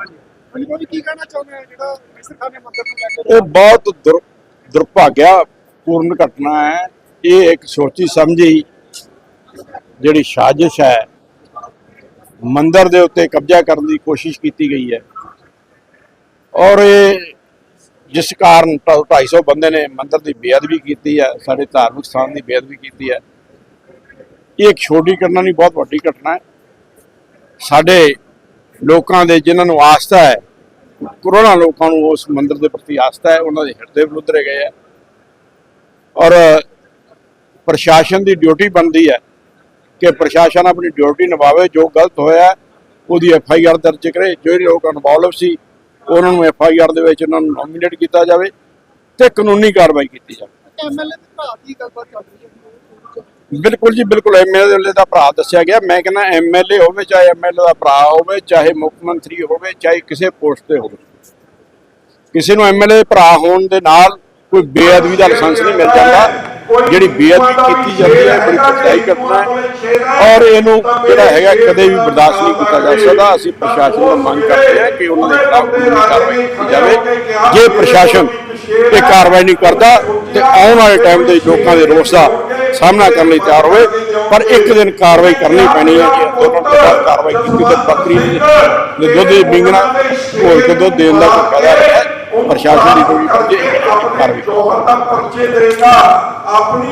ਹਾਂਜੀ। ਕੀ ਕਹਿਣਾ ਚਾਹੁੰਦੇ ਆ ਜਿਹੜਾ ਮਿਸਰ ਮੰਦਰ ਨੂੰ ਲੈ ਕੇ ਇਹ ਬਹੁਤ ਦੁਰ, ਦੁਰਭਾਗਿਆ ਪੂਰਨ ਘਟਨਾ ਹੈ। ਇਹ ਇੱਕ ਸੋਚੀ ਸਮਝੀ ਜਿਹੜੀ ਸਾਜ਼ਿਸ਼ ਹੈ, ਮੰਦਰ ਦੇ ਉੱਤੇ ਕਬਜ਼ਾ ਕਰਨ ਦੀ ਕੋਸ਼ਿਸ਼ ਕੀਤੀ ਗਈ ਹੈ। ਔਰ ਇਹ ਜਿਸ ਕਾਰਨ 250 ਬੰਦੇ ਨੇ ਮੰਦਰ ਦੀ ਬੇਅਦਬੀ ਕੀਤੀ ਹੈ, ਸਾਡੇ ਧਾਰਮਿਕ ਸਥਾਨ ਦੀ ਬੇਅਦਬੀ ਕੀਤੀ ਹੈ। ਇਹ ਇੱਕ ਛੋਟੀ ਘਟਨਾ ਨਹੀਂ, ਬਹੁਤ ਵੱਡੀ ਘਟਨਾ ਹੈ। ਸਾਡੇ ਲੋਕਾਂ ਦੇ ਜਿਨ੍ਹਾਂ ਨੂੰ ਆਸਥਾ ਹੈ, ਕਰੋੜਾਂ ਲੋਕਾਂ ਨੂੰ ਉਸ ਮੰਦਿਰ ਦੇ ਪ੍ਰਤੀ ਆਸਥਾ ਹੈ, ਉਹਨਾਂ ਦੇ ਹਿਰਦੇ ਬਲੁੱਧਰੇ ਗਏ ਹੈ ਔਰ ਪ੍ਰਸ਼ਾਸਨ ਦੀ ਡਿਊਟੀ ਬਣਦੀ ਹੈ ਕਿ ਪ੍ਰਸ਼ਾਸਨ ਆਪਣੀ ਡਿਊਟੀ ਨਿਭਾਵੇ, ਜੋ ਗਲਤ ਹੋਇਆ, ਉਹਦੀ ਐਫ ਆਈ ਆਰ ਦਰਜ ਕਰੇ। ਜੋ ਲੋਕ ਇਨਵੋਲਵ ਸੀ, ਉਹਨਾਂ ਨੂੰ ਐਫ ਆਈ ਆਰ ਦੇ ਵਿੱਚ ਉਹਨਾਂ ਨੂੰ ਨੋਮੀਨੇਟ ਕੀਤਾ ਜਾਵੇ ਤੇ ਕਾਨੂੰਨੀ ਕਾਰਵਾਈ ਕੀਤੀ ਜਾਵੇ। ਐਮਐਲਏ ਦੇ ਭਰਾ ਦੀ ਗੱਲਬਾਤ ਚੱਲ ਰਹੀ ਹੈ। ਬਿਲਕੁਲ ਜੀ, ਬਿਲਕੁਲ ਐਮਐਲਏ ਦਾ ਭਰਾ ਦੱਸਿਆ ਗਿਆ। ਮੈਂ ਕਹਿੰਦਾ ਐਮਐਲਏ ਹੋਵੇ, ਚਾਹੇ ਐਮਐਲਏ ਦਾ ਭਰਾ ਹੋਵੇ, ਚਾਹੇ ਮੁੱਖ ਮੰਤਰੀ ਹੋਵੇ, ਚਾਹੇ ਕਿਸੇ ਪੋਸਟ ਤੇ ਹੋਵੇ। ਕਿਸੇ ਨੂੰ ਐਮਐਲਏ ਭਰਾ ਹੋਣ ਦੇ ਨਾਲ ਕੋਈ ਬੇਅਦਬੀ ਦਾ ਲਾਇਸੈਂਸ ਨਹੀਂ ਮਿਲ ਜਾਂਦਾ। ਜਿਹੜੀ ਬੇਅਦਬੀ ਕੀਤੀ ਜਾਂਦੀ ਹੈ, ਬੜੀ ਸਖਤਾਈ ਘਟਨਾ ਹੈ। ਔਰ ਇਹਨੂੰ ਜਿਹੜਾ ਹੈਗਾ, ਕਦੇ ਵੀ ਬਰਦਾਸ਼ਤ ਨਹੀਂ ਕੀਤਾ ਜਾ ਸਕਦਾ। ਅਸੀਂ ਪ੍ਰਸ਼ਾਸਨ ਤੋਂ ਮੰਗ ਕਰਦੇ ਹਾਂ ਕਿ ਉਹਨਾਂ ਦੇ ਖਿਲਾਫ ਕਾਰਵਾਈ ਕੀਤੀ ਜਾਵੇ। ਜੇ ਪ੍ਰਸ਼ਾਸਨ ਇਹ ਕਾਰਵਾਈ ਨਹੀਂ ਕਰਦਾ, ਤੇ ਆਉਣ ਵਾਲੇ ਟਾਈਮ ਦੇ ਲੋਕਾਂ ਦੇ ਰੋਸ ਦਾ ਸਾਹਮਣਾ ਕਰਨ ਲਈ ਤਿਆਰ ਹੋਵੇ, ਪਰ ਇੱਕ ਦਿਨ ਕਾਰਵਾਈ ਕਰਨੀ ਪੈਣੀ ਹੈ ਜੇ। ਦੋਨਾਂ ਤੋਂ ਬਾਅਦ ਕਾਰਵਾਈ ਕੀਤੀ ਤਾਂ ਬੱਕਰੀ ਦੇ ਦੁੱਧ ਦੀ ਵਿੰਗਣਾ ਹੋਰ ਕੇ ਦੁੱਧ ਦੇਣ ਦਾ ਕੋਈ ਫਾਇਦਾ ਨਹੀਂ ਹੈ। ਪ੍ਰਸ਼ਾਸਨ ਦੀ ਕੋਈ ਫਰਜ਼ ਹੈ ਕਾਰਵਾਈ ਪਰਚੇ ਦੇਗਾ ਆਪਣੀ